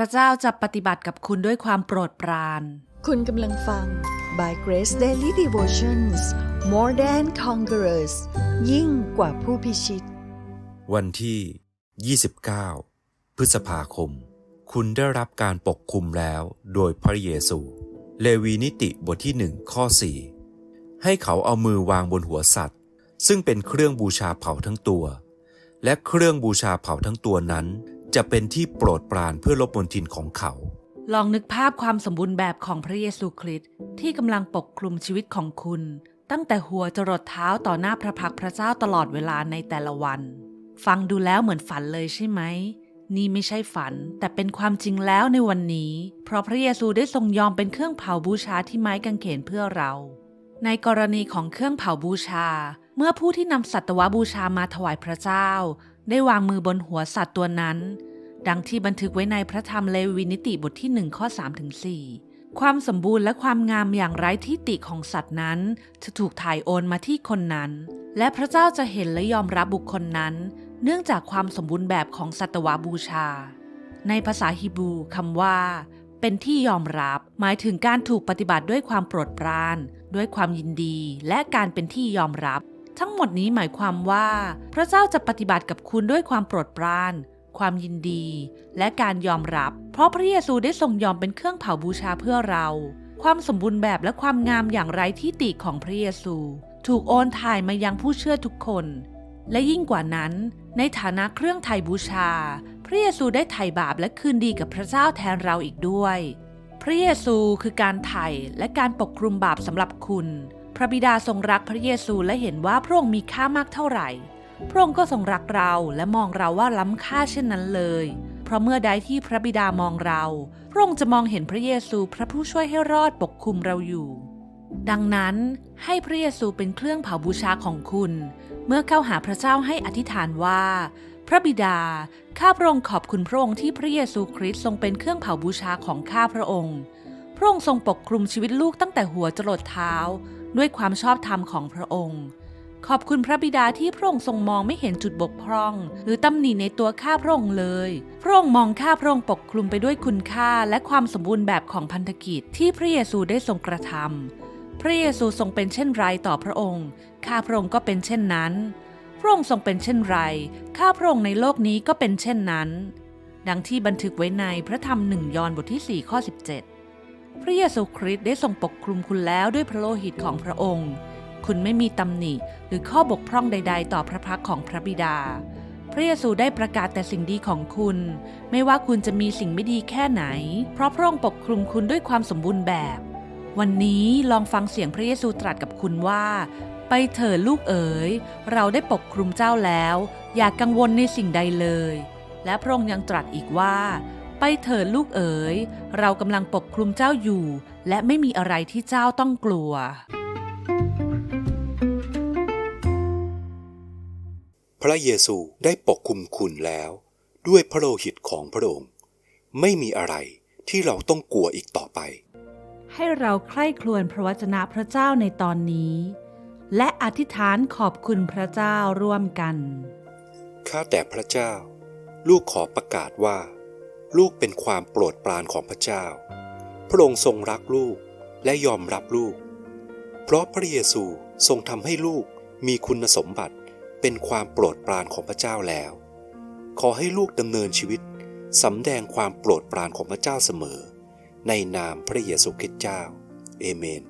พระเจ้าจะปฏิบัติกับคุณด้วยความโปรดปราน คุณกำลังฟัง By Grace Daily Devotions More Than Conquerors ยิ่งกว่าผู้พิชิต วันที่ 29 พฤษภาคม คุณได้รับการปกคุมแล้วโดยพระเยซู เลวีนิติบทที่หนึ่งข้อ 4 ให้เขาเอามือวางบนหัวสัตว์ ซึ่งเป็นเครื่องบูชาเผาทั้งตัว และเครื่องบูชาเผาทั้งตัวนั้น จะเป็นที่โปรดปรานเพื่อลบมนทินของเขา ลองนึกภาพความสมบูรณ์แบบของพระเยซูคริสต์ที่กำลังปกคลุมชีวิตของคุณ ตั้งแต่หัวจรดเท้าต่อหน้าพระพักพระเจ้าตลอดเวลาในแต่ละวัน ฟังดูแล้วเหมือนฝันเลยใช่ไหมนี่ไม่ใช่ฝัน แต่เป็นความจริงแล้วในวันนี้ เพราะพระเยซูได้ทรงยอมเป็นเครื่องเผาบูชาที่ไม้กางเขนเพื่อเรา ในกรณีของเครื่องเผาบูชา เมื่อผู้ที่นำสัตวบูชามาถวายพระเจ้า ได้วางมือบนหัวสัตว์ตัวนั้น ดังที่บันทึกไว้ในพระธรรมเลวีนิติบทที่1ข้อ3ถึง4ความสมบูรณ์และความงามอย่างไร้ที่ติของสัตว์นั้น จะถูกถ่ายโอนมาที่คนนั้น และพระเจ้าจะเห็นและยอมรับบุคคลนั้น เนื่องจากความสมบูรณ์แบบของสัตวบูชา ในภาษาฮีบรูคำว่า เป็นที่ยอมรับหมายถึงการถูกปฏิบัติด้วยความโปรดปราน ด้วยความยินดี และการเป็นที่ยอมรับ ทั้งหมดนี้หมายความว่า พระเจ้าจะปฏิบัติกับคุณด้วยความโปรดปราน ความยินดี และการยอมรับ เพราะพระเยซูได้ทรงยอมเป็นเครื่องเผาบูชาเพื่อเรา ความสมบูรณ์แบบและความงามอย่างไร้ที่ติของพระเยซู ถูกโอนถ่ายมายังผู้เชื่อทุกคน และยิ่งกว่านั้น ในฐานะเครื่องไถ่บูชา พระเยซูได้ไถ่บาปและคืนดีกับพระเจ้าแทนเราอีกด้วย พระเยซูคือการไถ่และการปกคลุมบาปสำหรับคุณ พระบิดาทรงรักพระเยซูและเห็นว่าพระองค์มีค่ามากเท่าไหร่ พระองค์ก็ทรงรักเราและมองเราว่าล้ำค่าเช่นนั้นเลย เพราะเมื่อใดที่พระบิดามองเรา พระองค์จะมองเห็นพระเยซูพระผู้ช่วยให้รอดปกคุมเราอยู่ ดังนั้นให้พระเยซูเป็นเครื่องเผาบูชาของคุณ เมื่อเข้าหาพระเจ้าให้อธิษฐานว่า พระบิดา ข้าพระองค์ขอบคุณพระองค์ที่พระเยซูคริสต์ทรงเป็นเครื่องเผาบูชาของข้าพระองค์ พระองค์ทรงปกคลุมชีวิตลูกตั้งแต่หัวจรดเท้า ด้วยความชอบธรรมของพระองค์ ขอบคุณพระบิดาที่พระองค์ทรงมองไม่เห็นจุดบกพร่อง หรือตำหนิในตัวข้าพระองค์เลย พระองค์มองข้าพระองค์ปกคลุมไปด้วยคุณค่าและความสมบูรณ์แบบของพันธกิจที่พระเยซูได้ทรงกระทำพระเยซูทรงเป็นเช่นไรต่อพระองค์ ข้าพระองค์ก็เป็นเช่นนั้น พระองค์ทรงเป็นเช่นไร ข้าพระองค์ในโลกนี้ก็เป็นเช่นนั้น ดังที่บันทึกไว้ในพระธรรมหนึ่งยอห์นบทที่4ข้อ17 พระเยซูคริสต์ได้ทรงปกคลุมคุณแล้วด้วยพระโลหิตของพระองค์ คุณไม่มีตำหนิหรือข้อบกพร่องใด ๆ ต่อพระพักของพระบิดา พระเยซูได้ประกาศแต่สิ่งดีของคุณ ไม่ว่าคุณจะมีสิ่งไม่ดีแค่ไหน เพราะพระองค์ปกคลุมคุณด้วยความสมบูรณ์แบบ วันนี้ลองฟังเสียงพระเยซูตรัสกับคุณว่าไปเถิดลูกเอ๋ย เราได้ปกคลุมเจ้าแล้ว อย่ากกังวลในสิ่งใดเลย และพระองค์ยังตรัสอีกว่า ไปเถิดลูกเอ๋ย เรากำลังปกคลุมเจ้าอยู่ และไม่มีอะไรที่เจ้าต้องกลัว พระเยซูได้ปกคุมคุณแล้ว ด้วยพระโลหิตของพระองค์ ไม่มีอะไรที่เราต้องกลัวอีกต่อไป ให้เราใคร่ครวญพระวจนะพระเจ้าในตอนนี้ และอธิษฐานขอบคุณพระเจ้าร่วมกัน ข้าแต่พระเจ้า ลูกขอประกาศว่า ลูกเป็นความโปรดปรานของพระเจ้า พระองค์ทรงรักลูกและยอมรับลูก เพราะพระเยซูทรงทำให้ลูกมีคุณสมบัติเป็นความโปรดปรานของพระเจ้าแล้ว ขอให้ลูกดำเนินชีวิตสำแดงความโปรดปรานของพระเจ้าเสมอ ในนามพระเยซูคริสต์เจ้า เอเมน